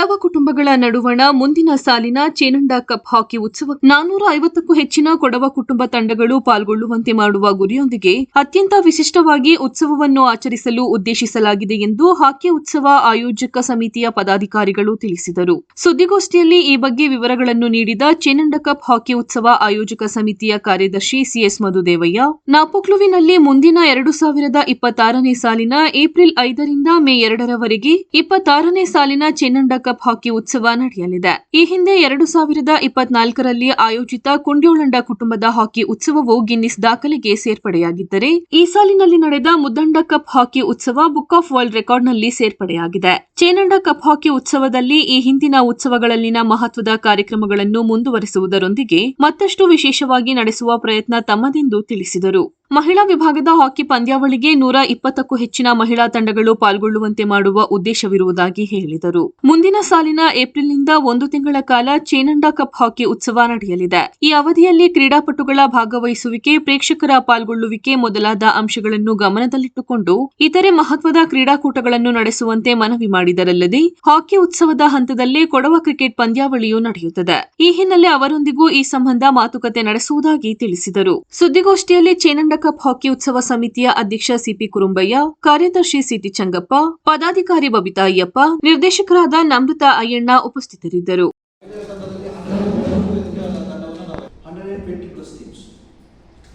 ಕೊಡವ ಕುಟುಂಬಗಳ ನಡುವಣ ಮುಂದಿನ ಸಾಲಿನ ಚೇನಂಡ ಕಪ್ ಹಾಕಿ ಉತ್ಸವ. ನಾನೂರ ಐವತ್ತಕ್ಕೂ ಹೆಚ್ಚಿನ ಕೊಡವ ಕುಟುಂಬ ತಂಡಗಳು ಪಾಲ್ಗೊಳ್ಳುವಂತೆ ಮಾಡುವ ಗುರಿಯೊಂದಿಗೆ ಅತ್ಯಂತ ವಿಶಿಷ್ಟವಾಗಿ ಉತ್ಸವವನ್ನು ಆಚರಿಸಲು ಉದ್ದೇಶಿಸಲಾಗಿದೆ ಎಂದು ಹಾಕಿ ಉತ್ಸವ ಆಯೋಜಕ ಸಮಿತಿಯ ಪದಾಧಿಕಾರಿಗಳು ತಿಳಿಸಿದರು. ಸುದ್ದಿಗೋಷ್ಠಿಯಲ್ಲಿ ಈ ಬಗ್ಗೆ ವಿವರಗಳನ್ನು ನೀಡಿದ ಚೇನಂಡ ಕಪ್ ಹಾಕಿ ಉತ್ಸವ ಆಯೋಜಕ ಸಮಿತಿಯ ಕಾರ್ಯದರ್ಶಿ ಸಿಎಸ್ ಮಧುದೇವಯ್ಯ, ನಾಪೋಕ್ಲುವಿನಲ್ಲಿ ಮುಂದಿನ ಎರಡು ಸಾವಿರದ ಇಪ್ಪತ್ತಾರನೇ ಸಾಲಿನ ಏಪ್ರಿಲ್ ಐದರಿಂದ ಮೇ ಎರಡರವರೆಗೆ ಇಪ್ಪತ್ತಾರನೇ ಸಾಲಿನ ಚೆನ್ನಂಡ ಕಪ್ ಹಾಕಿ ಉತ್ಸವ ನಡೆಯಲಿದೆ. ಈ ಹಿಂದೆ ಎರಡು ಸಾವಿರದ ಇಪ್ಪತ್ನಾಲ್ಕರಲ್ಲಿ ಆಯೋಜಿತ ಕುಂಡ್ಯೋಳಂಡ ಕುಟುಂಬದ ಹಾಕಿ ಉತ್ಸವವು ಗಿನ್ನಿಸ್ ದಾಖಲೆಗೆ ಸೇರ್ಪಡೆಯಾಗಿದ್ದರೆ, ಈ ಸಾಲಿನಲ್ಲಿ ನಡೆದ ಮುದ್ದಂಡ ಕಪ್ ಹಾಕಿ ಉತ್ಸವ ಬುಕ್ ಆಫ್ ವರ್ಲ್ಡ್ ರೆಕಾರ್ಡ್ನಲ್ಲಿ ಸೇರ್ಪಡೆಯಾಗಿದೆ. ಚೇನಂಡ ಕಪ್ ಹಾಕಿ ಉತ್ಸವದಲ್ಲಿ ಈ ಹಿಂದಿನ ಉತ್ಸವಗಳಲ್ಲಿನ ಮಹತ್ವದ ಕಾರ್ಯಕ್ರಮಗಳನ್ನು ಮುಂದುವರಿಸುವುದರೊಂದಿಗೆ ಮತ್ತಷ್ಟು ವಿಶೇಷವಾಗಿ ನಡೆಸುವ ಪ್ರಯತ್ನ ತಮ್ಮದೆಂದು ತಿಳಿಸಿದರು. ಮಹಿಳಾ ವಿಭಾಗದ ಹಾಕಿ ಪಂದ್ಯಾವಳಿಗೆ ನೂರ ಇಪ್ಪತ್ತಕ್ಕೂ ಹೆಚ್ಚಿನ ಮಹಿಳಾ ತಂಡಗಳು ಪಾಲ್ಗೊಳ್ಳುವಂತೆ ಮಾಡುವ ಉದ್ದೇಶವಿರುವುದಾಗಿ ಹೇಳಿದರು. ಮುಂದಿನ ಸಾಲಿನ ಏಪ್ರಿಲ್ನಿಂದ ಒಂದು ತಿಂಗಳ ಕಾಲ ಚೇನಂಡ ಕಪ್ ಹಾಕಿ ಉತ್ಸವ ನಡೆಯಲಿದೆ. ಈ ಅವಧಿಯಲ್ಲಿ ಕ್ರೀಡಾಪಟುಗಳ ಭಾಗವಹಿಸುವಿಕೆ, ಪ್ರೇಕ್ಷಕರ ಪಾಲ್ಗೊಳ್ಳುವಿಕೆ ಮೊದಲಾದ ಅಂಶಗಳನ್ನು ಗಮನದಲ್ಲಿಟ್ಟುಕೊಂಡು ಇತರೆ ಮಹತ್ವದ ಕ್ರೀಡಾಕೂಟಗಳನ್ನು ನಡೆಸುವಂತೆ ಮನವಿ ಮಾಡಿದರಲ್ಲದೆ, ಹಾಕಿ ಉತ್ಸವದ ಹಂತದಲ್ಲೇ ಕೊಡವ ಕ್ರಿಕೆಟ್ ಪಂದ್ಯಾವಳಿಯು ನಡೆಯುತ್ತದೆ. ಈ ಹಿನ್ನೆಲೆ ಅವರೊಂದಿಗೂ ಈ ಸಂಬಂಧ ಮಾತುಕತೆ ನಡೆಸುವುದಾಗಿ ತಿಳಿಸಿದರು. ಸುದ್ದಿಗೋಷ್ಠಿಯಲ್ಲಿ ಚೇನಂಡ ಕಪ್ ಹಾಕಿ ಉತ್ಸವ ಸಮಿತಿಯ ಅಧ್ಯಕ್ಷ ಸಿಪಿ ಕುರುಂಬಯ್ಯ, ಕಾರ್ಯದರ್ಶಿ ಸಿಟಿ ಚಂಗಪ್ಪ, ಪದಾಧಿಕಾರಿ ಬಬಿತಾ ಅಯ್ಯಪ್ಪ, ನಿರ್ದೇಶಕರಾದ ನಮೃತ ಅಯ್ಯಣ್ಣ ಉಪಸ್ಥಿತರಿದ್ದರು.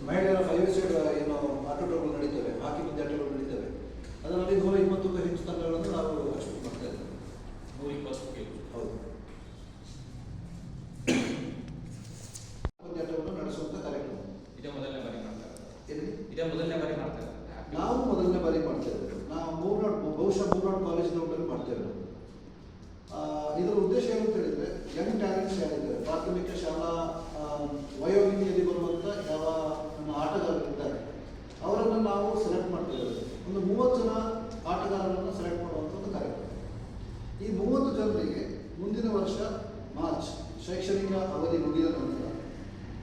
ಮಹಿಳೆಯರ ಬಹುಶಃ ಕಾಲೇಜ್ ಗ್ರೌಂಡಲ್ಲಿ ಮಾಡ್ತೇವೆ ನಾವು ಆ, ಇದರ ಉದ್ದೇಶ ಏನು ಅಂತ ಹೇಳಿದ್ರೆ ಯಂಗ್ ಟ್ಯಾಲೆಂಟ್ಸ್ ಯಾರಿದ್ದಾರೆ ಪ್ರಾಥಮಿಕ ಶಾಲಾ ವಯೋಮಿತಿಯಲ್ಲಿ ಬರುವಂಥ ಯಾವ ನಮ್ಮ ಆಟಗಾರರಿದ್ದಾರೆ ಅವರನ್ನು ನಾವು ಸೆಲೆಕ್ಟ್ ಮಾಡ್ತೇವೆ ಒಂದು ಮೂವತ್ತು ಜನ ಆಟಗಾರರನ್ನು ಸೆಲೆಕ್ಟ್ ಮಾಡುವಂಥ ಒಂದು ಕಾರ್ಯಕ್ರಮ. ಈ ಮೂವತ್ತು ಜನರಿಗೆ ಮುಂದಿನ ವರ್ಷ ಮಾರ್ಚ್ ಶೈಕ್ಷಣಿಕ ಅವಧಿ ಮುಗಿದ ನಂತರ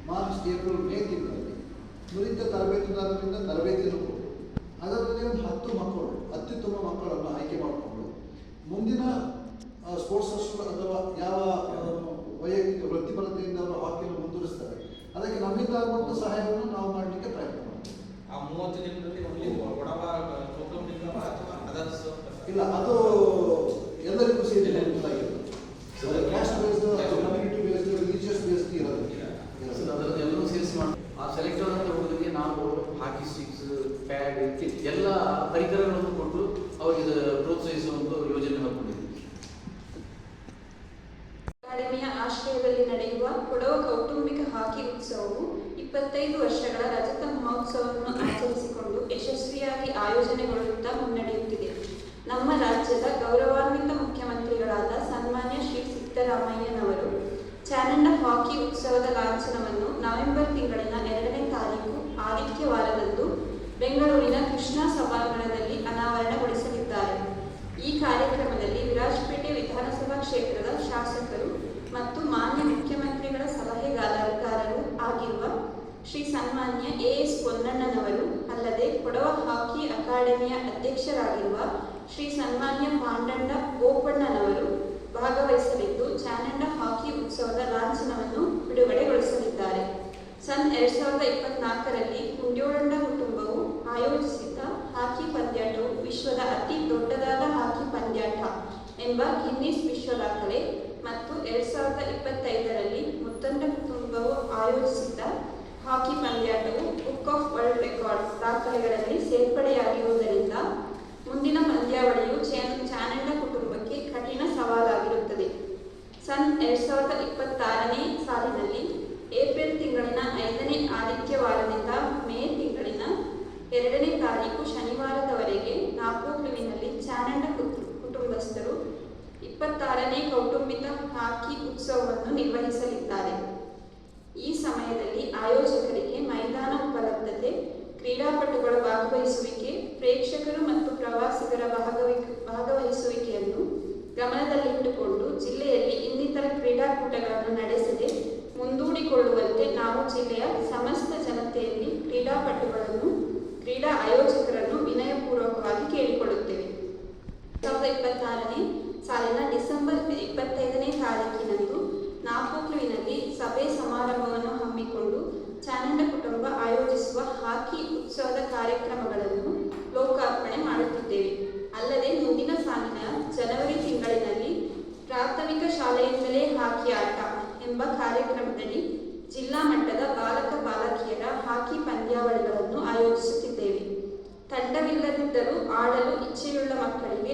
ಮಾರ್ಚ್ ಏಪ್ರಿಲ್ ಮೇ ತಿಂಗಳಲ್ಲಿ ನುರಿತ ತರಬೇತುದಾರರಿಂದ ತರಬೇತಿಯನ್ನು ಅದರಲ್ಲಿ ಒಂದು ಹತ್ತು ಮಕ್ಕಳು ಅತ್ಯುತ್ತಮ ಮಕ್ಕಳನ್ನು ಆಯ್ಕೆ ಮಾಡಿಕೊಂಡು ಮುಂದಿನ ಸ್ಪೋರ್ಟ್ಸ್ ಅಥವಾ ಯಾವ ವೈಯಕ್ತಿಕ ವೃತ್ತಿಪರತೆಯಿಂದ ಅವರು ಹಾಕಿಯನ್ನು ಮುಂದುವರಿಸ್ತಾರೆ. ಅದಕ್ಕೆ ನಮ್ಮಿಂದ ಆಗುವಂಥ ಸಹಾಯವನ್ನು ನಾವು ಮಾಡಲಿಕ್ಕೆ ಪ್ರಯತ್ನ ಮಾಡ್ತೀವಿ. ಆ ಮೂವತ್ತು ದಿನದಲ್ಲಿ ಇಲ್ಲ ಅದು ಪರಿಕರಗಳನ್ನು ಕೊಟ್ಟು ಅವರಿಗೆ ಪ್ರೋತ್ಸಾಹಿಸುವ ಒಂದು ಯೋಜನೆ ಹಾಕೊಂಡಿದ್ದೀವಿ ಅಕಾಡೆಮಿಯ ಆಶ್ರಯದಲ್ಲಿ ನಡೆಯುವ ಕೊಡವ ಕೌಟುಂಬಿಕ ಹಾಕಿ ಉತ್ಸವವು ಇಪ್ಪತ್ತೈದು ವರ್ಷಗಳ ರಜತ ಮಹೋತ್ಸವವನ್ನು ಆಚರಿಸಿಕೊಂಡು ಯಶಸ್ವಿಯಾಗಿ ಆಯೋಜನೆಗೊಳ್ಳುತ್ತಾ ಮುನ್ನಡೆಯುತ್ತಿದೆ. ನಮ್ಮ ರಾಜ್ಯದ ಗೌರವಾನ್ವಿತ ಮುಖ್ಯಮಂತ್ರಿಗಳಾದ ಸನ್ಮಾನ್ಯ ಶ್ರೀ ಸಿದ್ದರಾಮಯ್ಯನವರು ಚಾನಂಡ ಕ್ಷೇತ್ರದ ಶಾಸಕರು ಮತ್ತು ಮಾನ್ಯ ಮುಖ್ಯಮಂತ್ರಿಗಳ ಸಲಹೆಗಾರರು ಆಗಿರುವ ಶ್ರೀ ಸನ್ಮಾನ್ಯ ಎ ಎಸ್ ಪೊನ್ನಣ್ಣನವರು, ಅಲ್ಲದೆ ಕೊಡವ ಹಾಕಿ ಅಕಾಡೆಮಿಯ ಅಧ್ಯಕ್ಷರಾಗಿರುವ ಶ್ರೀ ಸನ್ಮಾನ್ಯ ಪಾಂಡಣ್ಣ ಗೋಪಣ್ಣನವರು ಭಾಗವಹಿಸಲಿದ್ದು, ಚಾನಂಡ ಹಾಕಿ ಉತ್ಸವದ ಲಾಂಛನವನ್ನು ಬಿಡುಗಡೆಗೊಳಿಸಲಿದ್ದಾರೆ. ಸನ್ ಎರಡ್ ಸಾವಿರದ ಇಪ್ಪತ್ನಾಲ್ಕರಲ್ಲಿ ಕುಂಡ್ಯೋಳಂಡ ಕುಟುಂಬವು ಆಯೋಜಿಸಿದ್ದ ಹಾಕಿ ಪಂದ್ಯಾಟವು ವಿಶ್ವದ ಅತಿ ದೊಡ್ಡದಾದ ಹಾಕಿ ಪಂದ್ಯಾಟ. ಎಂಬ ಗಿನ್ನಿಸ್ ವಿಶ್ವ ದಾಖಲೆ ಮತ್ತು ಎರಡ್ ಸಾವಿರದ ಇಪ್ಪತ್ತೈದರಲ್ಲಿ ಮುತ್ತಂಡ ಕುಟುಂಬವು ಆಯೋಜಿಸಿದ್ದ ಹಾಕಿ ಪಂದ್ಯಾಟವು ಬುಕ್ ಆಫ್ ವರ್ಲ್ಡ್ ರೆಕಾರ್ಡ್ಸ್ ದಾಖಲೆಗಳಲ್ಲಿ ಸೇರ್ಪಡೆಯಾಗಿರುವುದರಿಂದ ಮುಂದಿನ ಪಂದ್ಯಾವಳಿಯು ಚಾನ್- ಚಾನಂಡ ಕುಟುಂಬಕ್ಕೆ ಕಠಿಣ ಸವಾಲಾಗಿರುತ್ತದೆ. ಸನ್ ಎರಡ್ ಸಾವಿರದ ಇಪ್ಪತ್ತಾರನೇ ಸಾಲಿನಲ್ಲಿ ಏಪ್ರಿಲ್ ತಿಂಗಳಿನ ಐದನೇ ಆದಿತ್ಯವಾರದಿಂದ ಮೇ ತಿಂಗಳಿನ ಎರಡನೇ ತಾರೀಕು ಶನಿವಾರದವರೆಗೆ ನಾಪೋಕ್ಲುವಿನಲ್ಲಿ ಚಾನಂಡ ಕುಟು- ಕುಟುಂಬಸ್ಥರು ಇಪ್ಪತ್ತಾರನೇ ಕೌಟುಂಬಿಕ ಹಾಕಿ ಉತ್ಸವವನ್ನು ನಿರ್ವಹಿಸಲಿದ್ದಾರೆ. ಈ ಸಮಯದಲ್ಲಿ ಆಯೋಜಕರಿಗೆ ಮೈದಾನ ಉಪಲಬ್ಧತೆ ಕ್ರೀಡಾಪಟುಗಳ ಭಾಗವಹಿಸುವಿಕೆ, ಪ್ರೇಕ್ಷಕರು ಮತ್ತು ಪ್ರವಾಸಿಗರ ಭಾಗವಹಿ ಭಾಗವಹಿಸುವಿಕೆಯನ್ನು ಗಮನದಲ್ಲಿಟ್ಟುಕೊಂಡು ಜಿಲ್ಲೆಯಲ್ಲಿ ಇನ್ನಿತರ ಕ್ರೀಡಾಕೂಟಗಳನ್ನು ನಡೆಸದೆ ಮುಂದೂಡಿಕೊಳ್ಳುವಂತೆ ನಾವು ಜಿಲ್ಲೆಯ ಸಮಸ್ತ ಜನತೆಯಲ್ಲಿ ಹಾಕಿ ಆಟ ಎಂಬ ಕಾರ್ಯಕ್ರಮದಲ್ಲಿ ಜಿಲ್ಲಾ ಮಟ್ಟದ ಬಾಲಕ ಬಾಲಕಿಯರ ಹಾಕಿ ಪಂದ್ಯಾವಳಿಗಳನ್ನು ಆಯೋಜಿಸುತ್ತಿದ್ದೇವೆ. ತಂಡವಿಲ್ಲದಿದ್ದರೂ ಆಡಲು ಇಚ್ಛೆಯುಳ್ಳ ಮಕ್ಕಳಿಗೆ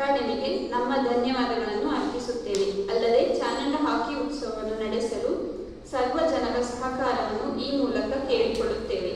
ಅಕಾಡೆಮಿಗೆ ನಮ್ಮ ಧನ್ಯವಾದಗಳನ್ನು ಅರ್ಪಿಸುತ್ತೇವೆ. ಅಲ್ಲದೆ ಚಾನಂಡ ಹಾಕಿ ಉತ್ಸವವನ್ನು ನಡೆಸಲು ಸರ್ವ ಜನರ ಸಹಕಾರವನ್ನು ಈ ಮೂಲಕ ಕೇಳಿಕೊಳ್ಳುತ್ತೇವೆ.